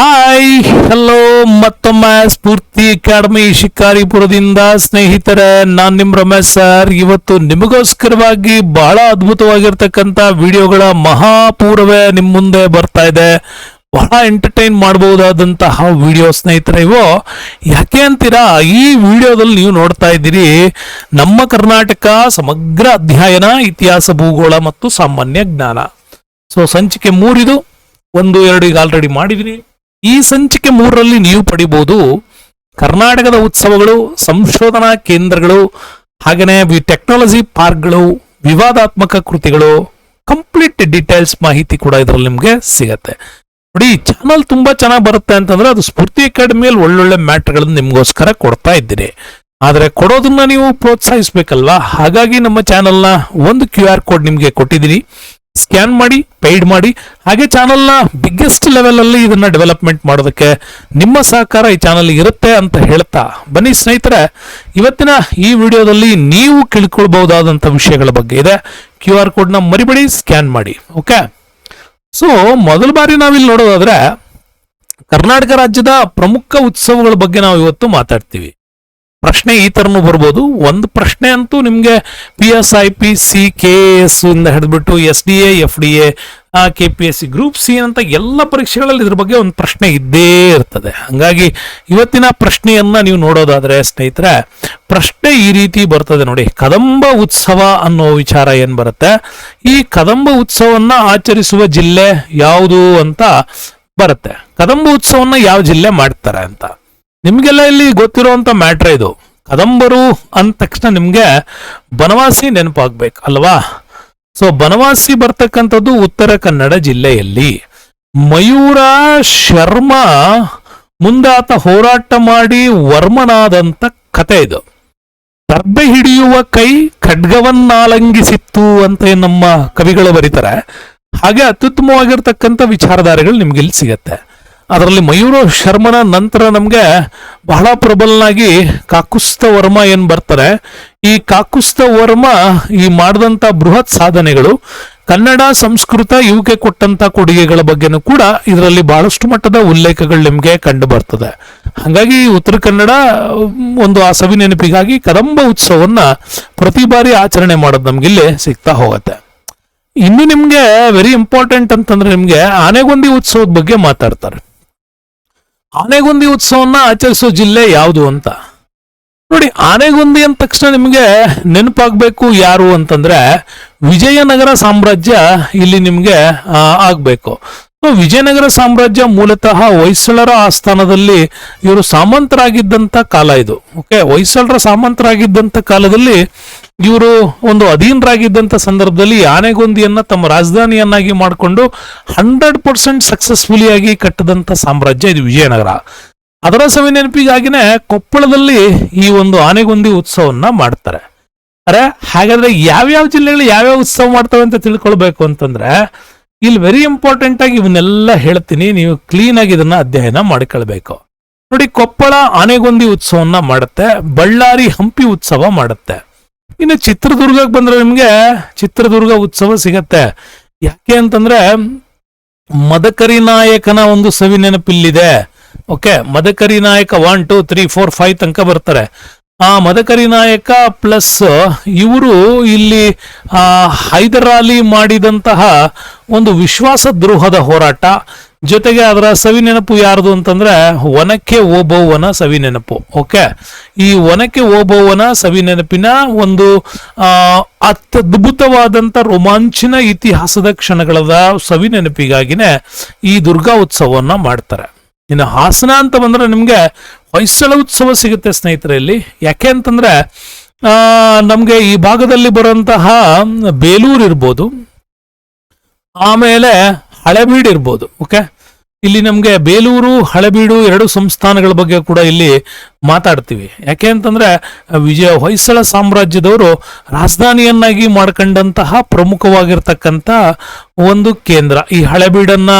Hi hello ಮತ್ತೊಮ್ಮೆ ಸ್ಫೂರ್ತಿ academy ಶಿಕಾರಿಪುರದಿಂದ ಸ್ನೇಹಿತರೆ, ನಾನು ನಿಮ್ ರಮೇಶ್ ಸರ್. ಇವತ್ತು ನಿಮಗೋಸ್ಕರವಾಗಿ ಬಹಳ ಅದ್ಭುತವಾಗಿರ್ತಕ್ಕಂಥ ವಿಡಿಯೋಗಳ ಮಹಾಪೂರ್ವೇ ನಿಮ್ ಮುಂದೆ ಬರ್ತಾ ಇದೆ. ಬಹಳ ಎಂಟರ್ಟೈನ್ ಮಾಡಬಹುದಾದಂತಹ ವಿಡಿಯೋ ಸ್ನೇಹಿತರೆ ಇವು. ಯಾಕೆ ಅಂತೀರಾ, ಈ ವಿಡಿಯೋದಲ್ಲಿ ನೀವು ನೋಡ್ತಾ ಇದ್ದೀರಿ, ನಮ್ಮ ಕರ್ನಾಟಕ ಸಮಗ್ರ ಅಧ್ಯಯನ, ಇತಿಹಾಸ, ಭೂಗೋಳ ಮತ್ತು ಸಾಮಾನ್ಯ ಜ್ಞಾನ. ಸೊ ಸಂಚಿಕೆ ಮೂರಿದು, ಒಂದು, ಎರಡು ಈಗ ಆಲ್ರೆಡಿ ಮಾಡಿದಿರಿ ಈ ಸಂಚಿಕೆ ಮೂರರಲ್ಲಿ ನೀವು ಪಡಿಬಹುದು ಕರ್ನಾಟಕದ ಉತ್ಸವಗಳು, ಸಂಶೋಧನಾ ಕೇಂದ್ರಗಳು ಹಾಗೆಯೇ ಟೆಕ್ನಾಲಜಿ ಪಾರ್ಕ್ಗಳು, ವಿವಾದಾತ್ಮಕ ಕೃತಿಗಳು, ಕಂಪ್ಲೀಟ್ ಡೀಟೇಲ್ಸ್ ಮಾಹಿತಿ ಕೂಡ ಇದರಲ್ಲಿ ನಿಮಗೆ ಸಿಗತ್ತೆ. ನೋಡಿ ಚಾನಲ್ ತುಂಬಾ ಚೆನ್ನಾಗಿ ಬರುತ್ತೆ ಅಂತಂದ್ರೆ ಅದು ಸ್ಫೂರ್ತಿ ಅಕಾಡೆಮಿಯಲ್ಲಿ ಒಳ್ಳೊಳ್ಳೆ ಮ್ಯಾಟ್ರ್ಗಳನ್ನು ನಿಮಗೋಸ್ಕರ ಕೊಡ್ತಾ ಇದ್ದೀರಿ. ಆದರೆ ಕೊಡೋದನ್ನ ನೀವು ಪ್ರೋತ್ಸಾಹಿಸಬೇಕಲ್ವಾ? ಹಾಗಾಗಿ ನಮ್ಮ ಚಾನೆಲ್ನ ಒಂದು ಕ್ಯೂ ಆರ್ ಕೋಡ್ ನಿಮಗೆ ಕೊಟ್ಟಿದ್ದೀನಿ. ಸ್ಕ್ಯಾನ್ ಮಾಡಿ, ಪೇಯ್ಡ್ ಮಾಡಿ, ಹಾಗೆ ಚಾನಲ್ನ ಬಿಗ್ಗೆಸ್ಟ್ ಲೆವೆಲಲ್ಲಿ ಇದನ್ನ ಡೆವಲಪ್ಮೆಂಟ್ ಮಾಡೋದಕ್ಕೆ ನಿಮ್ಮ ಸಹಕಾರ ಈ ಚಾನಲ್ ಇರುತ್ತೆ ಅಂತ ಹೇಳ್ತಾ. ಬನ್ನಿ ಸ್ನೇಹಿತರೆ, ಇವತ್ತಿನ ಈ ವಿಡಿಯೋದಲ್ಲಿ ನೀವು ತಿಳ್ಕೊಳ್ಬಹುದಾದಂಥ ವಿಷಯಗಳ ಬಗ್ಗೆ ಇದೆ. ಕ್ಯೂ ಆರ್ ಕೋಡ್ನ ಮರಿಬೇಡಿ, ಸ್ಕ್ಯಾನ್ ಮಾಡಿ ಓಕೆ ಸೊ ಮೊದಲ ಬಾರಿ ನಾವಿಲ್ಲಿ ನೋಡೋದಾದ್ರೆ, ಕರ್ನಾಟಕ ರಾಜ್ಯದ ಪ್ರಮುಖ ಉತ್ಸವಗಳ ಬಗ್ಗೆ ನಾವು ಇವತ್ತು ಮಾತಾಡ್ತೀವಿ. ಪ್ರಶ್ನೆ ಈ ತರನು ಬರ್ಬೋದು. ಒಂದು ಪ್ರಶ್ನೆ ಅಂತೂ ನಿಮಗೆ P S I P C K S ಇಂದ ಹಿಡಿದ್ಬಿಟ್ಟು S D A F D A K P S C group C ಅಂತ ಎಲ್ಲ ಪರೀಕ್ಷೆಗಳಲ್ಲಿ ಇದ್ರ ಬಗ್ಗೆ ಒಂದು ಪ್ರಶ್ನೆ ಇದ್ದೇ ಇರ್ತದೆ. ಹಾಗಾಗಿ ಇವತ್ತಿನ ಪ್ರಶ್ನೆಯನ್ನ ನೀವು ನೋಡೋದಾದ್ರೆ ಸ್ನೇಹಿತರೆ, ಪ್ರಶ್ನೆ ಈ ರೀತಿ ಬರ್ತದೆ ನೋಡಿ. ಕದಂಬ ಉತ್ಸವ ಅನ್ನೋ ವಿಚಾರ ಏನು ಬರುತ್ತೆ? ಈ ಕದಂಬ ಉತ್ಸವನ್ನ ಆಚರಿಸುವ ಜಿಲ್ಲೆ ಯಾವುದು ಅಂತ ಬರುತ್ತೆ. ಕದಂಬ ಉತ್ಸವನ್ನ ಯಾವ ಜಿಲ್ಲೆ ಮಾಡ್ತಾರೆ ಅಂತ. ನಿಮ್ಗೆಲ್ಲ ಇಲ್ಲಿ ಗೊತ್ತಿರುವಂತ ಮ್ಯಾಟ್ರ್ ಇದು. ಕದಂಬರು ಅಂದ ತಕ್ಷಣ ನಿಮ್ಗೆ ಬನವಾಸಿ ನೆನಪಾಗ್ಬೇಕು, ಅಲ್ವಾ? ಸೊ ಬನವಾಸಿ ಬರ್ತಕ್ಕಂಥದ್ದು ಉತ್ತರ ಕನ್ನಡ ಜಿಲ್ಲೆಯಲ್ಲಿ. ಮಯೂರ ಶರ್ಮ ಮುಂದಾತ ಹೋರಾಟ ಮಾಡಿ ವರ್ಮನಾದಂತ ಕತೆ ಇದು. ದರ್ಬೆ ಹಿಡಿಯುವ ಕೈ ಖಡ್ಗವನ್ನಾಲಂಗಿಸಿತ್ತು ಅಂತ ನಮ್ಮ ಕವಿಗಳು ಬರೀತಾರೆ. ಹಾಗೆ ಅತ್ಯುತ್ತಮವಾಗಿರ್ತಕ್ಕಂಥ ವಿಚಾರಧಾರೆಗಳು ನಿಮ್ಗೆ ಇಲ್ಲಿ ಸಿಗತ್ತೆ. ಅದರಲ್ಲಿ ಮಯೂರ ಶರ್ಮನ ನಂತರ ನಮಗೆ ಬಹಳ ಪ್ರಬಲನಾಗಿ ಕಾಕುಸ್ತ ವರ್ಮ ಏನು ಬರ್ತಾರೆ? ಈ ಕಾಕುಸ್ತ ವರ್ಮ ಈ ಮಾಡಿದಂತ ಬೃಹತ್ ಸಾಧನೆಗಳು ಕನ್ನಡ, ಸಂಸ್ಕೃತ ಇವಕ್ಕೆ ಕೊಟ್ಟಂತ ಕೊಡುಗೆಗಳ ಬಗ್ಗೆನೂ ಕೂಡ ಇದರಲ್ಲಿ ಬಹಳಷ್ಟು ಮಟ್ಟದ ಉಲ್ಲೇಖಗಳು ನಿಮಗೆ ಕಂಡು ಬರ್ತದೆ. ಹಾಗಾಗಿ ಉತ್ತರ ಕನ್ನಡ ಒಂದು ಆ ಸವಿ ನೆನಪಿಗಾಗಿ ಕದಂಬ ಉತ್ಸವವನ್ನ ಪ್ರತಿ ಬಾರಿ ಆಚರಣೆ ಮಾಡೋದು ನಮ್ಗೆ ಇಲ್ಲಿ ಸಿಗ್ತಾ ಹೋಗತ್ತೆ. ಇನ್ನು ನಿಮ್ಗೆ ವೆರಿ ಇಂಪಾರ್ಟೆಂಟ್ ಅಂತಂದ್ರೆ ನಿಮ್ಗೆ ಆನೆಗೊಂದಿ ಉತ್ಸವದ ಬಗ್ಗೆ ಮಾತಾಡ್ತಾರೆ. ಆನೆಗೊಂದಿ ಉತ್ಸವನ್ನ ಆಚರಿಸೋ ಜಿಲ್ಲೆ ಯಾವುದು ಅಂತ? ನೋಡಿ, ಆನೆಗುಂದಿ ಅಂದ ತಕ್ಷಣ ನಿಮಗೆ ನೆನಪಾಗಬೇಕು ಯಾರು ಅಂತಂದ್ರೆ ವಿಜಯನಗರ ಸಾಮ್ರಾಜ್ಯ ಇಲ್ಲಿ ನಿಮಗೆ ಆಗಬೇಕು. ಸೊ, ವಿಜಯನಗರ ಸಾಮ್ರಾಜ್ಯ ಮೂಲತಃ ಹೊಯ್ಸಳರ ಆಸ್ಥಾನದಲ್ಲಿ ಇವರು ಸಾಮಂತರಾಗಿದ್ದಂಥ ಕಾಲ ಇದು. ಓಕೆ ಹೊಯ್ಸಳರ ಸಾಮಂತರಾಗಿದ್ದಂಥ ಕಾಲದಲ್ಲಿ ಇವರು ಒಂದು ಅಧೀನರಾಗಿದ್ದಂತ ಸಂದರ್ಭದಲ್ಲಿ ಆನೆಗೊಂದಿಯನ್ನು ತಮ್ಮ ರಾಜಧಾನಿಯನ್ನಾಗಿ ಮಾಡಿಕೊಂಡು ಹಂಡ್ರೆಡ್ ಪರ್ಸೆಂಟ್ ಸಕ್ಸಸ್ಫುಲಿಯಾಗಿ ಆಗಿ ಕಟ್ಟದಂತ ಸಾಮ್ರಾಜ್ಯ ಇದು ವಿಜಯನಗರ. ಅದರ ಸವಿ ನೆನಪಿಗಾಗಿನೇ ಕೊಪ್ಪಳದಲ್ಲಿ ಈ ಒಂದು ಆನೆಗೊಂದಿ ಉತ್ಸವನ್ನ ಮಾಡ್ತಾರೆ. ಅರೆ, ಹಾಗಾದ್ರೆ ಯಾವ್ಯಾವ ಜಿಲ್ಲೆಗಳು ಯಾವ್ಯಾವ ಉತ್ಸವ ಮಾಡ್ತವೆ ಅಂತ ತಿಳ್ಕೊಳ್ಬೇಕು ಅಂತಂದ್ರೆ, ಇಲ್ಲಿ ವೆರಿ ಇಂಪಾರ್ಟೆಂಟ್ ಆಗಿ ಇವನ್ನೆಲ್ಲ ಹೇಳ್ತೀನಿ, ನೀವು ಕ್ಲೀನ್ ಆಗಿ ಇದನ್ನ ಅಧ್ಯಯನ ಮಾಡ್ಕೊಳ್ಬೇಕು. ನೋಡಿ, ಕೊಪ್ಪಳ ಆನೆಗೊಂದಿ ಉತ್ಸವನ್ನ ಮಾಡುತ್ತೆ, ಬಳ್ಳಾರಿ ಹಂಪಿ ಉತ್ಸವ ಮಾಡುತ್ತೆ. ಇನ್ನು ಚಿತ್ರದುರ್ಗಕ್ಕೆ ಬಂದ್ರೆ ನಿಮಗೆ ಚಿತ್ರದುರ್ಗ ಉತ್ಸವ ಸಿಗತ್ತೆ. ಯಾಕೆ ಅಂತಂದ್ರೆ ಮದಕರಿ ನಾಯಕನ ಒಂದು ಸವಿ ನೆನಪಿಲ್ಲಿದೆ. Okay Madakari Nayaka one two three four five ತನಕ ಬರ್ತಾರೆ. ಆ ಮದಕರಿ ನಾಯಕ ಪ್ಲಸ್ ಇವರು ಇಲ್ಲಿ ಹೈದರಾಲಿ ಮಾಡಿದಂತಹ ಒಂದು ವಿಶ್ವಾಸ ದ್ರೋಹದ ಹೋರಾಟ. ಜೊತೆಗೆ ಅದರ ಸವಿ ನೆನಪು ಯಾರ್ದು ಅಂತಂದ್ರೆ ಒನಕ್ಕೆ ಓಬವ್ವನ ಸವಿ ನೆನಪು, ಓಕೆ? ಈ ಒನಕ್ಕೆ ಓಬವ್ವನ ಸವಿ ನೆನಪಿನ ಒಂದು ಅತ್ಯದ್ಭುತವಾದಂಥ ರೋಮಾಂಚನ ಇತಿಹಾಸದ ಕ್ಷಣಗಳದ ಸವಿ ನೆನಪಿಗಾಗಿನೇ ಈ ದುರ್ಗಾ ಉತ್ಸವವನ್ನ ಮಾಡ್ತಾರೆ. ಇನ್ನು ಹಾಸನ ಅಂತ ಬಂದ್ರೆ ನಿಮ್ಗೆ ಹೊಯ್ಸಳ ಉತ್ಸವ ಸಿಗುತ್ತೆ ಸ್ನೇಹಿತರೆ ಇಲ್ಲಿ ಯಾಕೆ ಅಂತಂದ್ರೆ ನಮ್ಗೆ ಈ ಭಾಗದಲ್ಲಿ ಬರುವಂತಹ ಬೇಲೂರು ಇರ್ಬೋದು. ಆಮೇಲೆ ಹಳೆಬೀಡು ಇರ್ಬೋದು ಓಕೆ ಇಲ್ಲಿ ನಮಗೆ ಬೇಲೂರು, ಹಳೆಬೀಡು ಎರಡು ಸಂಸ್ಥಾನಗಳ ಬಗ್ಗೆ ಕೂಡ ಇಲ್ಲಿ ಮಾತಾಡ್ತೀವಿ. ಯಾಕೆ ಅಂತಂದ್ರೆ, ವಿಜಯ ಹೊಯ್ಸಳ ಸಾಮ್ರಾಜ್ಯದವರು ರಾಜಧಾನಿಯನ್ನಾಗಿ ಮಾಡ್ಕೊಂಡಂತಹ ಪ್ರಮುಖವಾಗಿರ್ತಕ್ಕಂಥ ಒಂದು ಕೇಂದ್ರ. ಈ ಹಳೆಬೀಡನ್ನ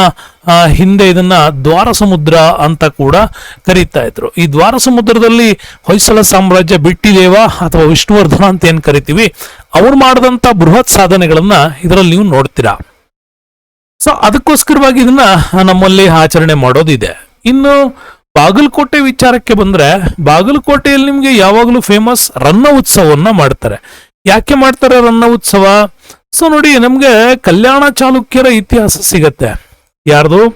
ಹಿಂದೆ ಇದನ್ನ ದ್ವಾರ ಸಮುದ್ರ ಅಂತ ಕೂಡ ಕರೀತಾ ಇದ್ರು. ಈ ದ್ವಾರ ಸಮುದ್ರದಲ್ಲಿ ಹೊಯ್ಸಳ ಸಾಮ್ರಾಜ್ಯ ಬಿಟ್ಟಿದೇವ ಅಥವಾ ವಿಷ್ಣುವರ್ಧನ ಅಂತ ಏನ್ ಕರಿತೀವಿ, ಅವ್ರು ಮಾಡಿದಂತ ಬೃಹತ್ ಸಾಧನೆಗಳನ್ನ ಇದರಲ್ಲಿ ನೀವು ನೋಡ್ತೀರಾ. ಸೊ ಅದಕ್ಕೋಸ್ಕರವಾಗಿ ಇದನ್ನ ನಮ್ಮಲ್ಲಿ ಆಚರಣೆ ಮಾಡೋದಿದೆ. ಇನ್ನು ಬಾಗಲಕೋಟೆ ವಿಚಾರಕ್ಕೆ ಬಂದ್ರೆ, ಬಾಗಲಕೋಟೆಯಲ್ಲಿ ನಿಮ್ಗೆ ಯಾವಾಗಲೂ ಫೇಮಸ್ ರನ್ನ ಉತ್ಸವವನ್ನ ಮಾಡ್ತಾರೆ. ಯಾಕೆ ಮಾಡ್ತಾರೆ ರನ್ನ ಉತ್ಸವ? ಸೊ ನೋಡಿ, ನಮ್ಗೆ ಕಲ್ಯಾಣ ಚಾಲುಕ್ಯರ ಇತಿಹಾಸ ಸಿಗತ್ತೆ. ಯಾರ್ದು?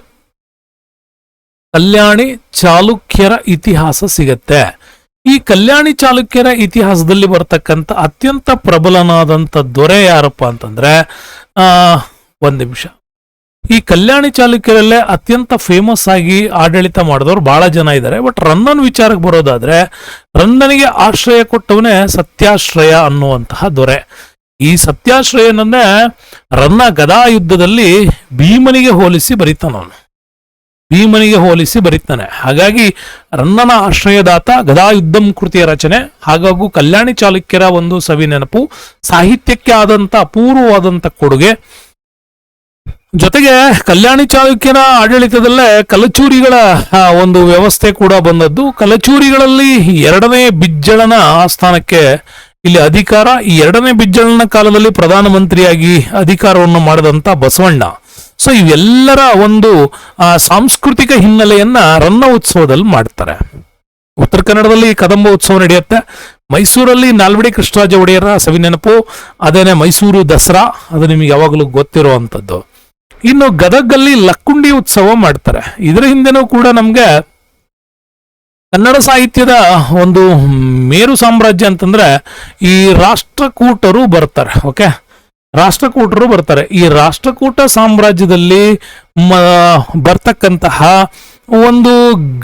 ಕಲ್ಯಾಣಿ ಚಾಲುಕ್ಯರ ಇತಿಹಾಸ ಸಿಗತ್ತೆ. ಈ ಕಲ್ಯಾಣಿ ಚಾಲುಕ್ಯರ ಇತಿಹಾಸದಲ್ಲಿ ಬರ್ತಕ್ಕಂಥ ಅತ್ಯಂತ ಪ್ರಬಲನಾದಂಥ ದೊರೆ ಯಾರಪ್ಪ ಅಂತಂದ್ರೆ, ಆ, ಒಂದ್ ನಿಮಿಷ. ಈ ಕಲ್ಯಾಣಿ ಚಾಲುಕ್ಯರಲ್ಲೇ ಅತ್ಯಂತ ಫೇಮಸ್ ಆಗಿ ಆಡಳಿತ ಮಾಡಿದವರು ಬಹಳ ಜನ ಇದ್ದಾರೆ. ಬಟ್ ರನ್ನನ್ ವಿಚಾರಕ್ಕೆ ಬರೋದಾದ್ರೆ ರನ್ನನಿಗೆ ಆಶ್ರಯ ಕೊಟ್ಟವನೇ ಸತ್ಯಾಶ್ರಯ ಅನ್ನುವಂತಹ ದೊರೆ. ಈ ಸತ್ಯಾಶ್ರಯನನ್ನೇ ರನ್ನ ಗದಾ ಯುದ್ಧದಲ್ಲಿ ಭೀಮನಿಗೆ ಹೋಲಿಸಿ ಬರೀತಾನವನು ಭೀಮನಿಗೆ ಹೋಲಿಸಿ ಬರೀತಾನೆ. ಹಾಗಾಗಿ ರನ್ನನ ಆಶ್ರಯದಾತ ಗದಾ ಯುದ್ಧಂ ಕೃತಿಯ ರಚನೆ, ಹಾಗಾಗಿ ಕಲ್ಯಾಣಿ ಚಾಲುಕ್ಯರ ಒಂದು ಸವಿ ನೆನಪು ಸಾಹಿತ್ಯಕ್ಕೆ ಆದಂತ, ಅಪೂರ್ವವಾದಂತ ಕೊಡುಗೆ ಜೊತೆಗೆ ಕಲ್ಯಾಣಿ ಚಾಲುಕ್ಯನ ಆಡಳಿತದಲ್ಲೇ ಕಲಚೂರಿಗಳ ಒಂದು ವ್ಯವಸ್ಥೆ ಕೂಡ ಬಂದದ್ದು. ಕಲಚೂರಿಗಳಲ್ಲಿ ಎರಡನೇ ಬಿಜ್ಜಳನ ಆಸ್ಥಾನಕ್ಕೆ ಇಲ್ಲಿ ಅಧಿಕಾರ, ಈ ಎರಡನೇ ಬಿಜ್ಜಳನ ಕಾಲದಲ್ಲಿ ಪ್ರಧಾನಮಂತ್ರಿಯಾಗಿ ಅಧಿಕಾರವನ್ನು ಮಾಡಿದಂತ ಬಸವಣ್ಣ. ಸೊ ಇವೆಲ್ಲರ ಒಂದು ಸಾಂಸ್ಕೃತಿಕ ಹಿನ್ನೆಲೆಯನ್ನ ರನ್ನ ಉತ್ಸವದಲ್ಲಿ ಮಾಡ್ತಾರೆ. ಉತ್ತರ ಕನ್ನಡದಲ್ಲಿ ಕದಂಬ ಉತ್ಸವ ನಡೆಯುತ್ತೆ. ಮೈಸೂರಲ್ಲಿ ನಾಲ್ವಡಿ ಕೃಷ್ಣರಾಜ ಒಡೆಯರ ಸವಿ ನೆನಪು, ಅದೇನೆ ಮೈಸೂರು ದಸರಾ, ಅದು ನಿಮಗೆ ಯಾವಾಗಲೂ ಗೊತ್ತಿರುವಂಥದ್ದು. ಇನ್ನು ಗದಗಲ್ಲಿ ಲಕ್ಕುಂಡಿ ಉತ್ಸವ ಮಾಡ್ತಾರೆ. ಇದರ ಹಿಂದೆನೂ ಕೂಡ ನಮ್ಗೆ ಕನ್ನಡ ಸಾಹಿತ್ಯದ ಒಂದು ಮೇರು ಸಾಮ್ರಾಜ್ಯ ಅಂತಂದ್ರೆ ಈ ರಾಷ್ಟ್ರಕೂಟರು ಬರ್ತಾರೆ, ಓಕೆ? ರಾಷ್ಟ್ರಕೂಟರು ಬರ್ತಾರೆ. ಈ ರಾಷ್ಟ್ರಕೂಟ ಸಾಮ್ರಾಜ್ಯದಲ್ಲಿ ಮ, ಬರ್ತಕ್ಕಂತಹ ಒಂದು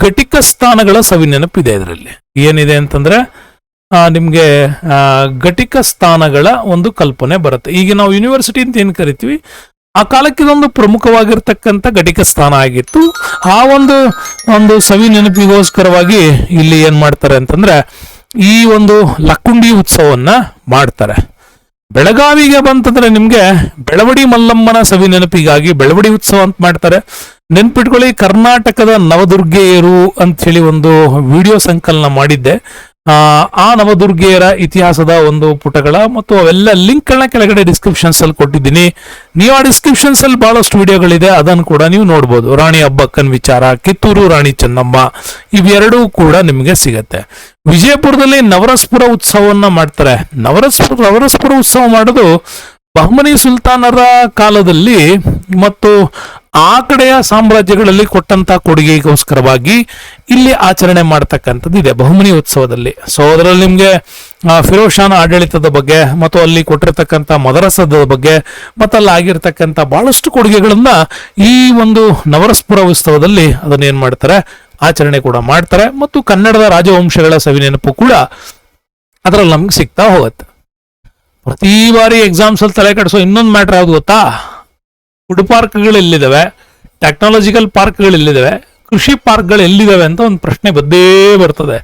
ಘಟಿಕ ಸ್ಥಾನಗಳ ಸವಿ ನೆನಪಿದೆ ಇದರಲ್ಲಿ. ಏನಿದೆ ಅಂತಂದ್ರೆ ನಿಮಗೆ ಘಟಿಕ ಸ್ಥಾನಗಳ ಒಂದು ಕಲ್ಪನೆ ಬರುತ್ತೆ. ಈಗ ನಾವು ಯೂನಿವರ್ಸಿಟಿ ಅಂತ ಏನ್ ಕರಿತೀವಿ? ಆ ಕಾಲಕ್ಕೆ ಇದೊಂದು ಪ್ರಮುಖವಾಗಿರ್ತಕ್ಕಂಥ ಘಟಿಕ ಸ್ಥಾನ ಆಗಿತ್ತು. ಆ ಒಂದು ಒಂದು ಸವಿ ನೆನಪಿಗೋಸ್ಕರವಾಗಿ ಇಲ್ಲಿ ಏನ್ ಮಾಡ್ತಾರೆ ಅಂತಂದ್ರೆ, ಈ ಒಂದು ಲಕ್ಕುಂಡಿ ಉತ್ಸವವನ್ನ ಮಾಡ್ತಾರೆ. ಬೆಳಗಾವಿಗೆ ಬಂತಂದ್ರೆ ನಿಮ್ಗೆ ಬೆಳವಡಿ ಮಲ್ಲಮ್ಮನ ಸವಿ ನೆನಪಿಗಾಗಿ ಬೆಳವಡಿ ಉತ್ಸವ ಅಂತ ಮಾಡ್ತಾರೆ. ನೆನ್ಪಿಟ್ಕೊಳ್ಳಿ, ಕರ್ನಾಟಕದ ನವದುರ್ಗೆಯರು ಅಂತ ಹೇಳಿ ಒಂದು ವಿಡಿಯೋ ಸಂಕಲನ ಮಾಡಿದ್ದೆ. ಆ ನವದುರ್ಗೆಯರ ಇತಿಹಾಸದ ಒಂದು ಪುಟಗಳ ಮತ್ತು ಅವೆಲ್ಲ ಲಿಂಕ್ ಗಳನ್ನ ಕೆಳಗಡೆ ಡಿಸ್ಕ್ರಿಪ್ಷನ್ಸ್ ಅಲ್ಲಿ ಕೊಟ್ಟಿದ್ದೀನಿ. ನೀವು ಆ ಡಿಸ್ಕ್ರಿಪ್ಷನ್ಸ್ ಅಲ್ಲಿ ಬಹಳಷ್ಟು ವಿಡಿಯೋಗಳಿದೆ, ಅದನ್ನು ಕೂಡ ನೀವು ನೋಡ್ಬೋದು. ರಾಣಿ ಹಬ್ಬಕ್ಕನ್ ವಿಚಾರ, ಕಿತ್ತೂರು ರಾಣಿ ಚೆನ್ನಮ್ಮ, ಇವೆರಡೂ ಕೂಡ ನಿಮಗೆ ಸಿಗತ್ತೆ. ವಿಜಯಪುರದಲ್ಲಿ ನವರಸ್ಪುರ ಉತ್ಸವವನ್ನ ಮಾಡ್ತಾರೆ. ನವರಸ್ಪುರ ನವರಸ್ಪುರ ಉತ್ಸವ ಮಾಡೋದು, ಬಹಮನಿ ಸುಲ್ತಾನರ ಕಾಲದಲ್ಲಿ ಮತ್ತು ಆ ಕಡೆಯ ಸಾಮ್ರಾಜ್ಯಗಳಲ್ಲಿ ಕೊಟ್ಟಂತ ಕೊಡುಗೆಗೋಸ್ಕರವಾಗಿ ಇಲ್ಲಿ ಆಚರಣೆ ಮಾಡ್ತಕ್ಕಂಥದ್ದು ಇದೆ. ಬಹುಮನಿ ಉತ್ಸವದಲ್ಲಿ. ಸೊ ಅದರಲ್ಲಿ ನಿಮ್ಗೆ ಫಿರೋಶಾನ್ ಆಡಳಿತದ ಬಗ್ಗೆ, ಮತ್ತು ಅಲ್ಲಿ ಕೊಟ್ಟಿರ್ತಕ್ಕಂಥ ಮದರಸದ ಬಗ್ಗೆ, ಮತ್ತು ಅಲ್ಲಿ ಆಗಿರ್ತಕ್ಕಂಥ ಬಹಳಷ್ಟು ಕೊಡುಗೆಗಳನ್ನ ಈ ಒಂದು ನವರಸ್ಪುರ ಉತ್ಸವದಲ್ಲಿ ಅದನ್ನ ಏನ್ ಮಾಡ್ತಾರೆ, ಆಚರಣೆ ಕೂಡ ಮಾಡ್ತಾರೆ. ಮತ್ತು ಕನ್ನಡದ ರಾಜವಂಶಗಳ ಸವಿನೆನಪು ಕೂಡ ಅದರಲ್ಲಿ ನಮ್ಗೆ ಸಿಗ್ತಾ ಹೋಗುತ್ತೆ. ಪ್ರತಿ ಬಾರಿ ಎಕ್ಸಾಮ್ಸ್ ಅಲ್ಲಿ ತಲೆ ಕಡಿಸೋ ಇನ್ನೊಂದು ಮ್ಯಾಟ್ರ್ ಯಾವ್ದು ಗೊತ್ತಾ? ಫುಡ್ ಪಾರ್ಕ್ಗಳು ಎಲ್ಲಿದ್ದಾವೆ ಟೆಕ್ನಾಲಜಿಕಲ್ ಪಾರ್ಕ್ಗಳು ಎಲ್ಲಿದ್ದಾವೆ ಕೃಷಿ ಪಾರ್ಕ್ಗಳು ಎಲ್ಲಿದ್ದಾವೆ ಅಂತ ಒಂದು ಪ್ರಶ್ನೆ ಬಂದೇ ಬರ್ತದೆ.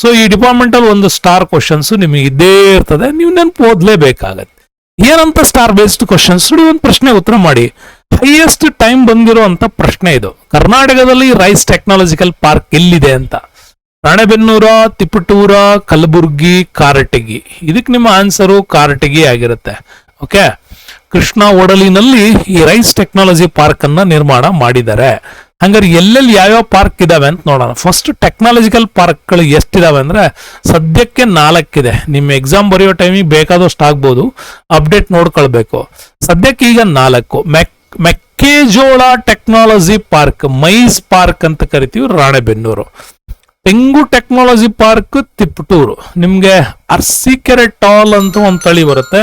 ಸೊ ಈ ಡಿಪಾರ್ಟ್ಮೆಂಟ್ ಅಲ್ಲಿ ಒಂದು ಸ್ಟಾರ್ ಕ್ವಶನ್ಸ್ ನಿಮಗೆ ಇದ್ದೇ ಇರ್ತದೆ, ನೀವು ನೆನಪು ಓದ್ಲೇಬೇಕಾಗತ್ತೆ. ಏನಂತ ಸ್ಟಾರ್ ಬೇಸ್ಡ್ ಕ್ವಶನ್ಸ್ ಒಂದು ಪ್ರಶ್ನೆ ಉತ್ತರ ಮಾಡಿ. ಹೈಯೆಸ್ಟ್ ಟೈಮ್ ಬಂದಿರುವಂತ ಪ್ರಶ್ನೆ ಇದು. ಕರ್ನಾಟಕದಲ್ಲಿ ರೈಸ್ ಟೆಕ್ನಾಲಜಿಕಲ್ ಪಾರ್ಕ್ ಎಲ್ಲಿದೆ ಅಂತ. ರಾಣೆಬೆನ್ನೂರ ತಿಪಟೂರ ಕಲಬುರ್ಗಿ, ಕಾರಟಗಿ. ಇದಕ್ಕೆ ನಿಮ್ಮ ಆನ್ಸರು ಕಾರಟಗಿ ಆಗಿರುತ್ತೆ. ಓಕೆ ಕೃಷ್ಣ ಒಡಲಿನಲ್ಲಿ ಈ ರೈಸ್ ಟೆಕ್ನಾಲಜಿ ಪಾರ್ಕ್ ಅನ್ನ ನಿರ್ಮಾಣ ಮಾಡಿದ್ದಾರೆ. ಹಂಗಾರೆ ಎಲ್ಲೆಲ್ಲಿ ಯಾವ್ಯಾವ ಪಾರ್ಕ್ ಇದಾವೆ ಅಂತ ನೋಡೋಣ. ಫಸ್ಟ್ ಟೆಕ್ನಾಲಜಿಕಲ್ ಪಾರ್ಕ್ಗಳು ಎಷ್ಟಿದಾವೆ ಅಂದ್ರೆ ಸದ್ಯಕ್ಕೆ ನಾಲ್ಕಿದೆ. ನಿಮ್ಮ ಎಕ್ಸಾಮ್ ಬರೆಯೋ ಟೈಮಿಗೆ ಬೇಕಾದಷ್ಟು ಆಗ್ಬೋದು. ಅಪ್ಡೇಟ್ ನೋಡ್ಕೊಳ್ಬೇಕು. ಸದ್ಯಕ್ಕೆ ಈಗ ನಾಲ್ಕು. ಮೆಕ್, ಮೆಕ್ಕೆಜೋಳ ಟೆಕ್ನಾಲಜಿ ಪಾರ್ಕ್, ಮೈಸ್ ಪಾರ್ಕ್ ಅಂತ ಕರಿತೀವಿ ರಾಣೆಬೆನ್ನೂರು. ತೆಂಗು ಟೆಕ್ನಾಲಜಿ ಪಾರ್ಕ್ ತಿಪ್ಪಟೂರು ನಿಮಗೆ ಅರ್ಸಿಕೆರೆ ಟಾಲ್ ಅಂತ ಒಂದು ತಳಿ ಬರುತ್ತೆ.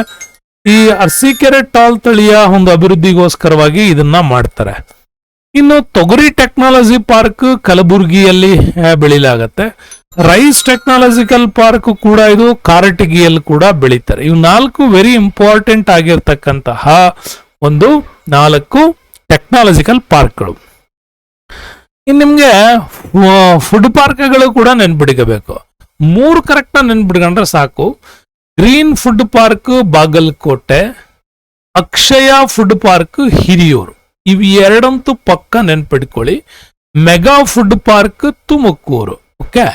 ಈ ಅರ್ಸಿಕೆರೆ ಟಾಲ್ ತಳಿಯ ಒಂದು ಅಭಿವೃದ್ಧಿಗೋಸ್ಕರವಾಗಿ ಇದನ್ನ ಮಾಡ್ತಾರೆ. ಇನ್ನು ತೊಗರಿ ಟೆಕ್ನಾಲಜಿ ಪಾರ್ಕ್ ಕಲಬುರ್ಗಿಯಲ್ಲಿ ಬೆಳೀಲಾಗತ್ತೆ. ರೈಸ್ ಟೆಕ್ನಾಲಜಿಕಲ್ ಪಾರ್ಕ್ ಕೂಡ ಇದು ಕಾರಟಗಿಯಲ್ಲಿ ಕೂಡ ಬೆಳೀತಾರೆ. ಇವು ನಾಲ್ಕು ವೆರಿ ಇಂಪಾರ್ಟೆಂಟ್ ಆಗಿರ್ತಕ್ಕಂತಹ ಒಂದು ನಾಲ್ಕು ಟೆಕ್ನಾಲಜಿಕಲ್ ಪಾರ್ಕ್ಗಳು. ಇನ್ನು ನಿಮ್ಗೆ ಫುಡ್ ಪಾರ್ಕ್ಗಳು ಕೂಡ ನೆನ್ಪಿಡ್ಕೋಬೇಕು. ಮೂರು ಕರೆಕ್ಟ್ ನೆನ್ಪಿಡ್ಕೊಂಡ್ರೆ ಸಾಕು. Green food park Bagalkote Akshaya food park Hiriyur ಇವು ಎರಡಂತೂ ಪಕ್ಕ ನೆನ್ಪಿಡ್ಕೊಳ್ಳಿ mega food park Tumakuru okay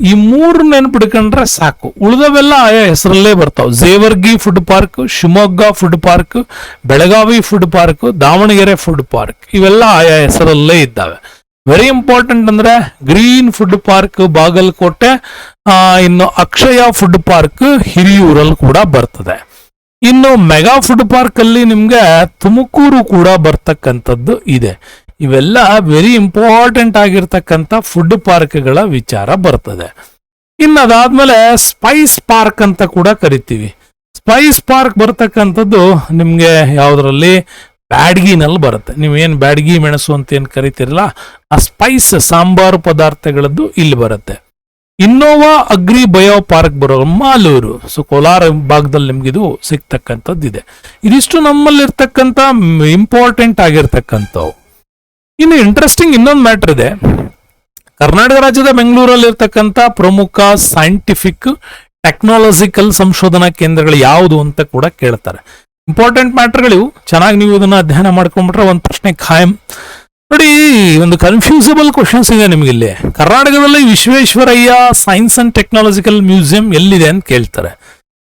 ಈ ಮೂರು ನೆನ್ಪಿಡ್ಕೊಂಡ್ರೆ ಸಾಕು ಉಳಿದವೆಲ್ಲ ಆಯಾ ಹೆಸರಲ್ಲೇ ಬರ್ತಾವ Jevargi food park Shivamogga food park Belagavi food park Davanagere food park ಇವೆಲ್ಲ ಆಯಾ ಹೆಸರಲ್ಲೇ ಇದ್ದಾವೆ ವೆರಿ ಇಂಪಾರ್ಟೆಂಟ್ ಅಂದ್ರೆ ಗ್ರೀನ್ ಫುಡ್ ಪಾರ್ಕ್ ಬಾಗಲಕೋಟೆ ಇನ್ನು ಅಕ್ಷಯ ಫುಡ್ ಪಾರ್ಕ್ ಹಿರಿಯೂರಲ್ಲಿ ಕೂಡ ಬರ್ತದೆ. ಇನ್ನು ಮೆಗಾ ಫುಡ್ ಪಾರ್ಕ್ ಅಲ್ಲಿ ನಿಮ್ಗೆ ತುಮಕೂರು ಕೂಡ ಬರ್ತಕ್ಕಂಥದ್ದು ಇದೆ. ಇವೆಲ್ಲ ವೆರಿ ಇಂಪಾರ್ಟೆಂಟ್ ಆಗಿರ್ತಕ್ಕಂಥ ಫುಡ್ ಪಾರ್ಕ್ಗಳ ವಿಚಾರ ಬರ್ತದೆ. ಇನ್ನು ಅದಾದ್ಮೇಲೆ ಸ್ಪೈಸ್ ಪಾರ್ಕ್ ಅಂತ ಕೂಡ ಕರಿತೀವಿ. ಸ್ಪೈಸ್ ಪಾರ್ಕ್ ಬರ್ತಕ್ಕಂಥದ್ದು ನಿಮಗೆ ಯಾವ್ದ್ರಲ್ಲಿ? ಬ್ಯಾಡ್ಗಿನಲ್ಲಿ ಬರುತ್ತೆ. ನೀವೇನ್ ಬ್ಯಾಡ್ಗಿ ಮೆಣಸು ಅಂತ ಏನು ಕರಿತೀರಲ್ಲ, ಆ ಸ್ಪೈಸ್ ಸಾಂಬಾರು ಪದಾರ್ಥಗಳದ್ದು ಇಲ್ಲಿ ಬರುತ್ತೆ. ಇನ್ನೋವಾ ಅಗ್ರಿ ಬಯೋ ಪಾರ್ಕ್ ಬರೋ ಮಾಲೂರು, ಸೊ ಕೋಲಾರ ಭಾಗದಲ್ಲಿ ನಿಮ್ಗಿದು ಸಿಗ್ತಕ್ಕಂಥದ್ದು ಇದೆ ಇದಿಷ್ಟು ನಮ್ಮಲ್ಲಿರ್ತಕ್ಕಂಥ ಇಂಪಾರ್ಟೆಂಟ್ ಆಗಿರ್ತಕ್ಕಂಥವು. ಇನ್ನು ಇಂಟ್ರೆಸ್ಟಿಂಗ್ ಇನ್ನೊಂದು ಮ್ಯಾಟರ್ ಇದೆ. ಕರ್ನಾಟಕ ರಾಜ್ಯದ ಬೆಂಗಳೂರಲ್ಲಿ ಇರ್ತಕ್ಕಂಥ ಪ್ರಮುಖ ಸೈಂಟಿಫಿಕ್ ಟೆಕ್ನಾಲಜಿಕಲ್ ಸಂಶೋಧನಾ ಕೇಂದ್ರಗಳು ಯಾವುದು ಅಂತ ಕೂಡ ಕೇಳ್ತಾರೆ. ಇಂಪಾರ್ಟೆಂಟ್ ಮ್ಯಾಟರ್ಗಳು ಚೆನ್ನಾಗಿ ನೀವು ಇದನ್ನ ಅಧ್ಯಯನ ಮಾಡ್ಕೊಂಡ್ಬಿಟ್ರೆ ಒಂದು ಪ್ರಶ್ನೆ ಖಾಯಂ. ನೋಡಿ, ಒಂದು ಕನ್ಫ್ಯೂಸಬಲ್ ಕ್ವಶನ್ಸ್ ಇದೆ ನಿಮಗೆ ಇಲ್ಲಿ ಕರ್ನಾಟಕದಲ್ಲಿ Visvesvaraya science and technological museum ಎಲ್ಲಿದೆ ಅಂತ ಕೇಳ್ತಾರೆ.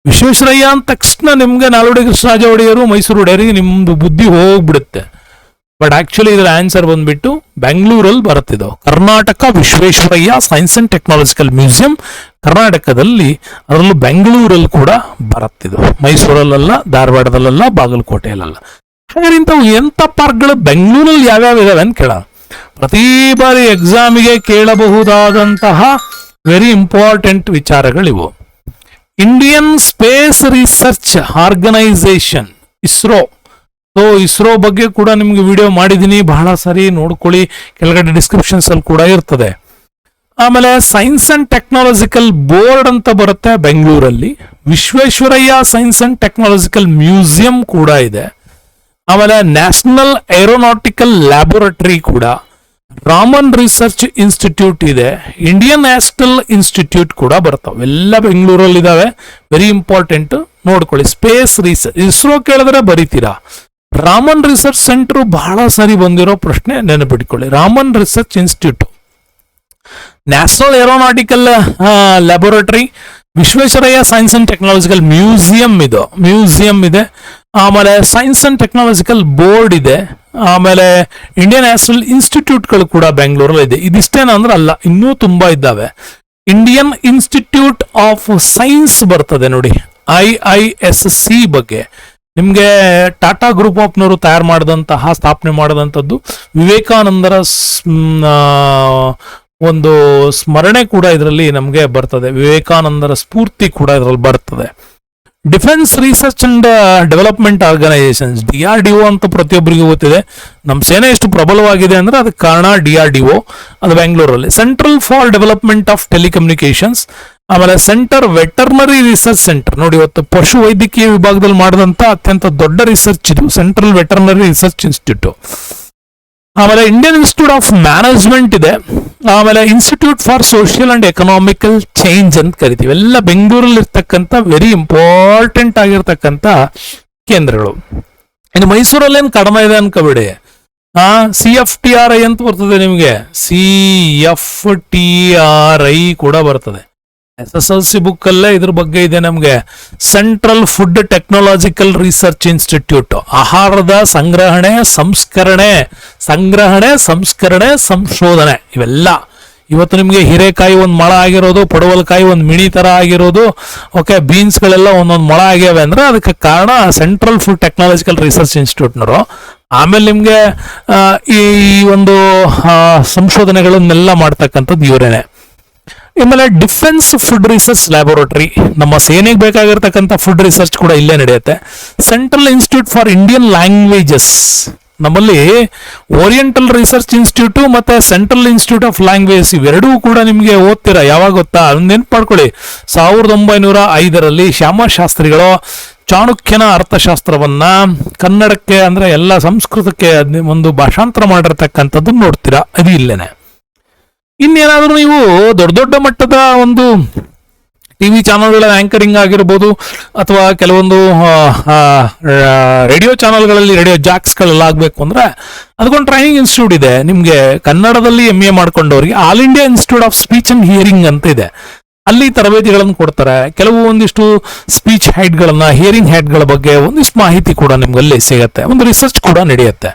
ವಿಶ್ವೇಶ್ವರಯ್ಯ ಅಂದ ತಕ್ಷಣ ನಿಮ್ಗೆ ನಾಲ್ವಡಿ ಕೃಷ್ಣರಾಜ ಒಡೆಯರು ಮೈಸೂರು ಒಡೆಯರಿಗೆ ನಿಮ್ದು ಬುದ್ಧಿ ಹೋಗ್ಬಿಡುತ್ತೆ. ಬಟ್ ಆಕ್ಚುಲಿ ಇದರ ಆನ್ಸರ್ ಬಂದ್ಬಿಟ್ಟು ಬೆಂಗಳೂರಲ್ಲಿ ಬರುತ್ತಿದ್ದವು Karnataka Visvesvaraya science and technological museum ಕರ್ನಾಟಕದಲ್ಲಿ ಅದರಲ್ಲೂ ಬೆಂಗಳೂರಲ್ಲಿ ಕೂಡ ಬರುತ್ತಿದ್ದು. ಮೈಸೂರಲ್ಲ ಧಾರವಾಡದಲ್ಲ ಬಾಗಲಕೋಟೆಯಲ್ಲ ಹಾಗಾದ್ರೆ ಇಂಥವು ಎಂಥ ಪಾರ್ಕ್ಗಳು ಬೆಂಗಳೂರಲ್ಲಿ ಯಾವ್ಯಾವ ಇದಾವೆ ಅಂತ ಕೇಳ ಪ್ರತಿ ಬಾರಿ ಎಕ್ಸಾಮಿಗೆ ಕೇಳಬಹುದಾದಂತಹ very important ವಿಚಾರಗಳಿವು. Indian space research organisation ISRO so ISRO ಬಗ್ಗೆ ಕೂಡ ನಿಮ್ಗೆ ವಿಡಿಯೋ ಮಾಡಿದ್ದೀನಿ. ಬಹಳ ಸರಿ ನೋಡ್ಕೊಳ್ಳಿ. ಕೆಳಗಡೆ ಡಿಸ್ಕ್ರಿಪ್ಷನ್ಸ್ ಅಲ್ಲಿ ಕೂಡ ಇರ್ತದೆ. ಆಮೇಲೆ ಸೈನ್ಸ್ ಅಂಡ್ ಟೆಕ್ನಾಲಜಿಕಲ್ ಬೋರ್ಡ್ ಅಂತ ಬರುತ್ತೆ ಬೆಂಗಳೂರಲ್ಲಿ. Visvesvaraya science and technological museum ಕೂಡ ಇದೆ. ಆಮೇಲೆ ನ್ಯಾಷನಲ್ ಏರೋನಾಟಿಕಲ್ ಲ್ಯಾಬೊರೇಟರಿ ಕೂಡ. ರಾಮನ್ ರಿಸರ್ಚ್ ಇನ್ಸ್ಟಿಟ್ಯೂಟ್ ಇದೆ. ಇಂಡಿಯನ್ ನ್ಯಾಷನಲ್ ಇನ್ಸ್ಟಿಟ್ಯೂಟ್ ಕೂಡ ಬರ್ತಾವೆ. ಎಲ್ಲ ಬೆಂಗಳೂರಲ್ಲಿ ಇದಾವೆ ವೆರಿ ಇಂಪಾರ್ಟೆಂಟ್. ನೋಡ್ಕೊಳ್ಳಿ. ಸ್ಪೇಸ್ ರಿಸರ್ಚ್ ಇಸ್ರೋ ಕೇಳಿದ್ರೆ ಬರೀತೀರಾ? ರಾಮನ್ ರಿಸರ್ಚ್ ಸೆಂಟರ್ ಬಹಳ ಸರಿ ಬಂದಿರೋ ಪ್ರಶ್ನೆ ನೆನಪಿಟ್ಕೊಳ್ಳಿ. Raman research institute. National aeronautical laboratory Visvesvaraya science and technological museum ಇದು. ಮ್ಯೂಸಿಯಂ ಇದೆ. ಆಮೇಲೆ ಸೈನ್ಸ್ ಅಂಡ್ ಟೆಕ್ನಾಲಜಿಕಲ್ ಬೋರ್ಡ್ ಇದೆ. ಆಮೇಲೆ ಇಂಡಿಯನ್ ನ್ಯಾಷನಲ್ ಇನ್ಸ್ಟಿಟ್ಯೂಟ್ಗಳು ಕೂಡ ಬೆಂಗಳೂರಲ್ಲಿ ಇದೆ. ಇದಿಷ್ಟೇನ ಅಂದ್ರೆ ಅಲ್ಲ, ಇನ್ನೂ ತುಂಬಾ ಇದ್ದಾವೆ. ಇಂಡಿಯನ್ ಇನ್ಸ್ಟಿಟ್ಯೂಟ್ ಆಫ್ ಸೈನ್ಸ್ ಬರ್ತದೆ ನೋಡಿ ಐ ಐ ಎಸ್ ಸಿ ಬಗ್ಗೆ. ನಿಮಗೆ ಟಾಟಾ ಗ್ರೂಪ್ ಆಫ್ನವರು ತಯಾರು ಮಾಡಿದಂತಹ, ಸ್ಥಾಪನೆ ಮಾಡಿದಂಥದ್ದು ವಿವೇಕಾನಂದರ ಒಂದು ಸ್ಮರಣೆ ಕೂಡ ಇದರಲ್ಲಿ ನಮಗೆ ಬರ್ತದೆ. ವಿವೇಕಾನಂದರ ಸ್ಫೂರ್ತಿ ಕೂಡ ಇದರಲ್ಲಿ ಬರ್ತದೆ. Defence research and development organisations, D R D O ಅಂತ ಪ್ರತಿಯೊಬ್ಬರಿಗೂ ಗೊತ್ತಿದೆ. ನಮ್ಮ ಸೇನೆ ಎಷ್ಟು ಪ್ರಬಲವಾಗಿದೆ ಅಂದ್ರೆ ಅದಕ್ಕೆ ಕಾರಣ ಡಿ ಆರ್ ಡಿ ಒ, ಅದು ಬೆಂಗಳೂರಲ್ಲಿ. Central for development of telecommunications ಆಮೇಲೆ ಸೆಂಟರ್ ವೆಟರ್ನರಿ ರಿಸರ್ಚ್ ಸೆಂಟರ್. ನೋಡಿ ಇವತ್ತು ಪಶು ವೈದ್ಯಕೀಯ ವಿಭಾಗದಲ್ಲಿ ಮಾಡಿದಂತ ಅತ್ಯಂತ ದೊಡ್ಡ ರಿಸರ್ಚ್ ಇದು, ಸೆಂಟ್ರಲ್ ವೆಟರ್ನರಿ ರಿಸರ್ಚ್ ಇನ್ಸ್ಟಿಟ್ಯೂಟ್. ಆಮೇಲೆ ಇಂಡಿಯನ್ ಇನ್ಸ್ಟಿಟ್ಯೂಟ್ ಆಫ್ ಮ್ಯಾನೇಜ್ಮೆಂಟ್ ಇದೆ. ಆಮೇಲೆ institute for social and economical change ಅಂತ ಕರಿತೀವಿ. ಎಲ್ಲ ಬೆಂಗಳೂರಲ್ಲಿ ಇರ್ತಕ್ಕಂಥ ವೆರಿ ಇಂಪಾರ್ಟೆಂಟ್ ಆಗಿರ್ತಕ್ಕಂಥ ಕೇಂದ್ರಗಳು. ಇನ್ನು ಮೈಸೂರಲ್ಲೇನು ಕಡಿಮೆ ಇದೆ ಅನ್ಕೋಬೇಡಿ. ಆ C F T R I ಅಂತ ಬರ್ತದೆ ನಿಮಗೆ. C F T R I ಕೂಡ ಬರ್ತದೆ. S S L C book ಅಲ್ಲೇ ಇದ್ರ ಬಗ್ಗೆ ಇದೆ ನಮಗೆ. Central food technological research institute ಆಹಾರದ ಸಂಗ್ರಹಣೆ, ಸಂಸ್ಕರಣೆ ಸಂಗ್ರಹಣೆ, ಸಂಸ್ಕರಣೆ, ಸಂಶೋಧನೆ. ಇವೆಲ್ಲ. ಇವತ್ತು ನಿಮಗೆ ಹಿರೇಕಾಯಿ ಒಂದು ಮಳ ಆಗಿರೋದು, ಪಡವಲಕಾಯಿ ಒಂದು ಮಿಣಿ ತರ ಆಗಿರೋದು ಓಕೆ ಬೀನ್ಸ್ಗಳೆಲ್ಲ ಒಂದೊಂದು ಮಳ ಆಗ್ಯಾವೆ ಅಂದ್ರೆ ಅದಕ್ಕೆ ಕಾರಣ ಸೆಂಟ್ರಲ್ ಫುಡ್ ಟೆಕ್ನಾಲಜಿಕಲ್ ರಿಸರ್ಚ್ ಇನ್ಸ್ಟಿಟ್ಯೂಟ್ನವರು ಆಮೇಲೆ ನಿಮಗೆ ಈ ಒಂದು ಸಂಶೋಧನೆಗಳನ್ನೆಲ್ಲ ಮಾಡ್ತಕ್ಕಂಥದ್ದು ಇವರೇನೆ. ಆಮೇಲೆ ಡಿಫೆನ್ಸ್ ಫುಡ್ ರಿಸರ್ಚ್ ಲ್ಯಾಬೊರೇಟರಿ, ನಮ್ಮ ಸೇನೆಗೆ ಬೇಕಾಗಿರ್ತಕ್ಕಂಥ ಫುಡ್ ರಿಸರ್ಚ್ ಕೂಡ ಇಲ್ಲೇ ನಡೆಯುತ್ತೆ. Central institute for Indian languages, ನಮ್ಮಲ್ಲಿ ಓರಿಯೆಂಟಲ್ ರಿಸರ್ಚ್ ಇನ್ಸ್ಟಿಟ್ಯೂಟ್ ಮತ್ತೆ ಸೆಂಟ್ರಲ್ ಇನ್ಸ್ಟಿಟ್ಯೂಟ್ ಆಫ್ ಲ್ಯಾಂಗ್ವೇಜ್ ಇವೆರಡೂ ಕೂಡ ನಿಮಗೆ ಓದ್ತೀರಾ, ಯಾವಾಗ ಗೊತ್ತಾ? ನೆನ್ಪು ಮಾಡ್ಕೊಳ್ಳಿ. ಸಾವಿರದ ಒಂಬೈನೂರ ಐದರಲ್ಲಿ ಶ್ಯಾಮಶಾಸ್ತ್ರಿಗಳು ಚಾಣಕ್ಯನ ಅರ್ಥಶಾಸ್ತ್ರವನ್ನ ಕನ್ನಡಕ್ಕೆ ಅಂದ್ರೆ ಎಲ್ಲ ಸಂಸ್ಕೃತಕ್ಕೆ ಒಂದು ಭಾಷಾಂತರ ಮಾಡಿರ್ತಕ್ಕಂಥದ್ದು ನೋಡ್ತೀರಾ? ಅದು ಇಲ್ಲೇನೆ. ಇನ್ನೇನಾದ್ರೂ ನೀವು ದೊಡ್ಡ ದೊಡ್ಡ ಮಟ್ಟದ ಒಂದು ಟಿವಿ ಚಾನಲ್ಗಳ ಆಂಕರಿಂಗ್ ಆಗಿರ್ಬೋದು, ಅಥವಾ ಕೆಲವೊಂದು ರೇಡಿಯೋ ಚಾನಲ್ಗಳಲ್ಲಿ ರೇಡಿಯೋ ಜಾಕ್ಸ್ಗಳೆಲ್ಲ ಆಗಬೇಕು ಅಂದ್ರೆ ಅದಕ್ಕೊಂದು ಟ್ರೈನಿಂಗ್ ಇನ್ಸ್ಟಿಟ್ಯೂಟ್ ಇದೆ. ನಿಮಗೆ ಕನ್ನಡದಲ್ಲಿ M A ಮಾಡ್ಕೊಂಡವರಿಗೆ all India institute of speech and hearing ಅಂತ ಇದೆ. ಅಲ್ಲಿ ತರಬೇತಿಗಳನ್ನು ಕೊಡ್ತಾರೆ. ಕೆಲವು ಒಂದಿಷ್ಟು ಸ್ಪೀಚ್ ಹೈಟ್ಗಳನ್ನು ಹಿಯರಿಂಗ್ ಹೈಡ್ಗಳ ಬಗ್ಗೆ ಒಂದಿಷ್ಟು ಮಾಹಿತಿ ಕೂಡ ನಿಮ್ಗೆ ಅಲ್ಲಿ ಸಿಗುತ್ತೆ. ಒಂದು ರಿಸರ್ಚ್ ಕೂಡ ನಡೆಯುತ್ತೆ.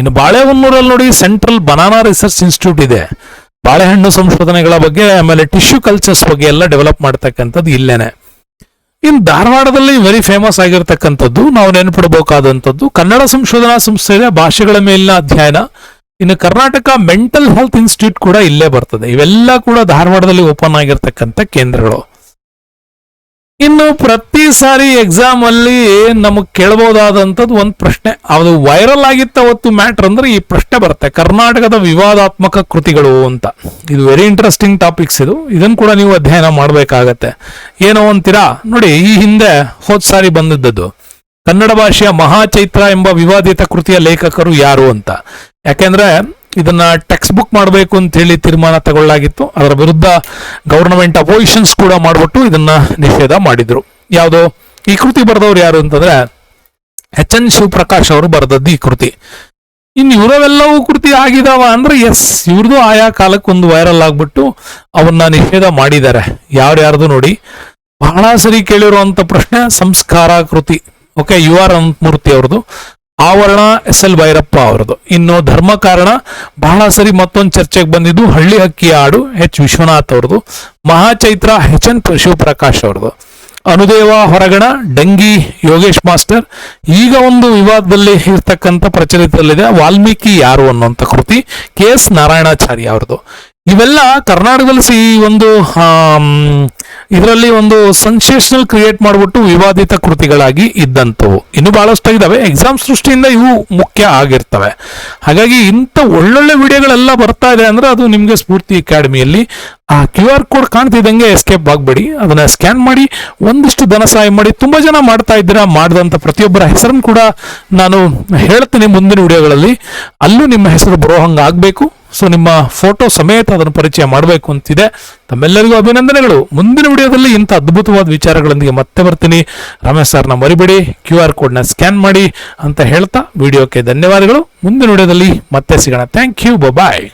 ಇನ್ನು ಬಾಳೆಹೊನ್ನೂರಲ್ಲಿ ನೋಡಿ ಸೆಂಟ್ರಲ್ ಬನಾನಾ ರಿಸರ್ಚ್ ಇನ್ಸ್ಟಿಟ್ಯೂಟ್ ಇದೆ. ಬಾಳೆಹಣ್ಣು ಸಂಶೋಧನೆಗಳ ಬಗ್ಗೆ, ಆಮೇಲೆ ಟಿಶ್ಯೂ ಕಲ್ಚರ್ಸ್ ಬಗ್ಗೆ ಎಲ್ಲ ಡೆವಲಪ್ ಮಾಡ್ತಕ್ಕಂಥದ್ದು ಇಲ್ಲೇನೆ. ಇನ್ನು ಧಾರವಾಡದಲ್ಲಿ ವೆರಿ ಫೇಮಸ್ ಆಗಿರ್ತಕ್ಕಂಥದ್ದು, ನಾವು ನೆನಪಿಡಬೇಕಾದಂಥದ್ದು, ಕನ್ನಡ ಸಂಶೋಧನಾ ಸಂಸ್ಥೆಯ ಭಾಷೆಗಳ ಮೇಲಿನ ಅಧ್ಯಯನ, ಇನ್ನು ಕರ್ನಾಟಕ ಮೆಂಟಲ್ ಹೆಲ್ತ್ ಇನ್ಸ್ಟಿಟ್ಯೂಟ್ ಕೂಡ ಇಲ್ಲೇ ಬರ್ತದೆ. ಇವೆಲ್ಲ ಕೂಡ ಧಾರವಾಡದಲ್ಲಿ ಓಪನ್ ಆಗಿರ್ತಕ್ಕಂಥ ಕೇಂದ್ರಗಳು. ಇನ್ನು ಪ್ರತಿ ಸಾರಿ ಎಕ್ಸಾಮ್ ಅಲ್ಲಿ ನಮಗೆ ಕೇಳಬಹುದಾದಂಥದ್ದು ಒಂದು ಪ್ರಶ್ನೆ. ಅದು ವೈರಲ್ ಆಗಿತ್ತ ಅವತ್ತು ಮ್ಯಾಟರ್ ಅಂದ್ರೆ ಈ ಪ್ರಶ್ನೆ ಬರುತ್ತೆ. ಕರ್ನಾಟಕದ ವಿವಾದಾತ್ಮಕ ಕೃತಿಗಳು ಅಂತ. ಇದು ವೆರಿ ಇಂಟ್ರೆಸ್ಟಿಂಗ್ ಟಾಪಿಕ್ಸ್ ಇದು. ಇದನ್ನು ಕೂಡ ನೀವು ಅಧ್ಯಯನ ಮಾಡಬೇಕಾಗತ್ತೆ. ಏನೋ ಅಂತೀರಾ? ನೋಡಿ, ಈ ಹಿಂದೆ ಹೋದ್ ಸಾರಿ ಬಂದಿದ್ದದ್ದು ಕನ್ನಡ ಭಾಷೆಯ ಮಹಾಚೈತ್ರ ಎಂಬ ವಿವಾದಿತ ಕೃತಿಯ ಲೇಖಕರು ಯಾರು ಅಂತ. ಯಾಕೆಂದ್ರೆ ಇದನ್ನ ಟೆಕ್ಸ್ಟ್ ಬುಕ್ ಮಾಡಬೇಕು ಅಂತ ಹೇಳಿ ತೀರ್ಮಾನ ತಗೊಳ್ಳಾಗಿತ್ತು. ಅದರ ವಿರುದ್ಧ ಗವರ್ನಮೆಂಟ್ ಅಪೋಸಿಷನ್ಸ್ ಕೂಡ ಮಾಡಿಬಿಟ್ಟು ಇದನ್ನ ನಿಷೇಧ ಮಾಡಿದ್ರು. ಯಾವುದು? ಈ ಕೃತಿ ಬರೆದವ್ರು ಯಾರು ಅಂತಂದ್ರೆ ಎಚ್ ಎನ್ ಶಿವಪ್ರಕಾಶ್ ಅವರು ಬರೆದದ್ದು ಈ ಕೃತಿ. ಇನ್ನು ಇವರವೆಲ್ಲವೂ ಕೃತಿ ಆಗಿದಾವ ಅಂದ್ರೆ ಎಸ್ ಇವ್ರದ್ದು ಆಯಾ ಕಾಲಕ್ಕೆ ಒಂದು ವೈರಲ್ ಆಗ್ಬಿಟ್ಟು ಅವನ್ನ ನಿಷೇಧ ಮಾಡಿದ್ದಾರೆ. ಯಾರ್ಯಾರ್ದು ನೋಡಿ? ಬಹಳ ಸರಿ ಕೇಳಿರುವಂತ ಪ್ರಶ್ನೆ ಸಂಸ್ಕಾರ ಕೃತಿ. ಓಕೆ ಯು ಆರ್ ಅನಂತಮೂರ್ತಿ ಅವ್ರದ್ದು. ಆವರಣ ಎಸ್ ಎಲ್ ಭೈರಪ್ಪ ಅವರದು ಇನ್ನು ಧರ್ಮ ಕಾರಣ ಬಹಳ ಸರಿ ಮತ್ತೊಂದು ಚರ್ಚೆಗೆ ಬಂದಿದ್ದು ಹಳ್ಳಿ ಹಕ್ಕಿಯ ಹಾಡು ಎಚ್ ವಿಶ್ವನಾಥ್ ಅವ್ರದ್ದು. ಮಹಾಚೈತ್ರ ಎಚ್ ಎನ್ ಶಿವಪ್ರಕಾಶ್ ಅವ್ರದ್ದು. ಅನುದೇವ ಹೊರಗಣ, ಡಂಗಿ ಯೋಗೇಶ್ ಮಾಸ್ಟರ್. ಈಗ ಒಂದು ವಿವಾದದಲ್ಲಿ ಇರ್ತಕ್ಕಂಥ ಪ್ರಚಲಿತದಲ್ಲಿದೆ. ವಾಲ್ಮೀಕಿ ಯಾರು ಅನ್ನುವಂಥ ಕೃತಿ ಕೆ ಎಸ್ ನಾರಾಯಣಾಚಾರ್ಯ ಅವ್ರದ್ದು. ಇವೆಲ್ಲ ಕರ್ನಾಟಕದಲ್ಲಿ ಸಿ ಒಂದು ಇದರಲ್ಲಿ ಒಂದು ಸೆನ್ಸೇಷನಲ್ ಕ್ರಿಯೇಟ್ ಮಾಡಿಬಿಟ್ಟು ವಿವಾದಿತ ಕೃತಿಗಳಾಗಿ ಇದ್ದಂಥವು. ಇನ್ನು ಬಹಳಷ್ಟು ಇದ್ದಾವೆ ಎಕ್ಸಾಮ್ ಸೃಷ್ಟಿಯಿಂದ ಇವು ಮುಖ್ಯ ಆಗಿರ್ತವೆ. ಹಾಗಾಗಿ ಇಂಥ ಒಳ್ಳೊಳ್ಳೆ ವಿಡಿಯೋಗಳೆಲ್ಲ ಬರ್ತಾ ಇದೆ ಅಂದ್ರೆ ಅದು ನಿಮಗೆ ಸ್ಫೂರ್ತಿ ಅಕಾಡೆಮಿಯಲ್ಲಿ, ಆ ಕ್ಯೂ ಆರ್ ಕೋಡ್ ಕಾಣ್ತಿದ್ದಂಗೆ ಎಸ್ಕೇಪ್ ಆಗಬೇಡಿ. ಅದನ್ನ ಸ್ಕ್ಯಾನ್ ಮಾಡಿ, ಒಂದಿಷ್ಟು ಧನ ಸಹಾಯ ಮಾಡಿ. ತುಂಬಾ ಜನ ಮಾಡ್ತಾ ಇದ್ದೀರಾ ಮಾಡಿದಂಥ ಪ್ರತಿಯೊಬ್ಬರ ಹೆಸರನ್ನು ಕೂಡ ನಾನು ಹೇಳ್ತೀನಿ ಮುಂದಿನ ವಿಡಿಯೋಗಳಲ್ಲಿ. ಅಲ್ಲೂ ನಿಮ್ಮ ಹೆಸರು ಬರೋ ಹಂಗೆ ಆಗಬೇಕು. ಸೊ ನಿಮ್ಮ ಫೋಟೋ ಸಮೇತ ಅದನ್ನು ಪರಿಚಯ ಮಾಡಬೇಕು ಅಂತಿದೆ. ತಮ್ಮೆಲ್ಲರಿಗೂ ಅಭಿನಂದನೆಗಳು. ಮುಂದಿನ ವಿಡಿಯೋದಲ್ಲಿ ಇಂಥ ಅದ್ಭುತವಾದ ವಿಚಾರಗಳೊಂದಿಗೆ ಮತ್ತೆ ಬರ್ತೀನಿ. ರಮೇಶ್ ಸರ್ನ ಮರಿಬೇಡಿ. ಕ್ಯೂ ಆರ್ ಕೋಡ್ನ ಸ್ಕ್ಯಾನ್ ಮಾಡಿ ಅಂತ ಹೇಳ್ತಾ ವಿಡಿಯೋಕ್ಕೆ ಧನ್ಯವಾದಗಳು. ಮುಂದಿನ ವಿಡಿಯೋದಲ್ಲಿ ಮತ್ತೆ ಸಿಗೋಣ. Thank you. ಬಾಯ್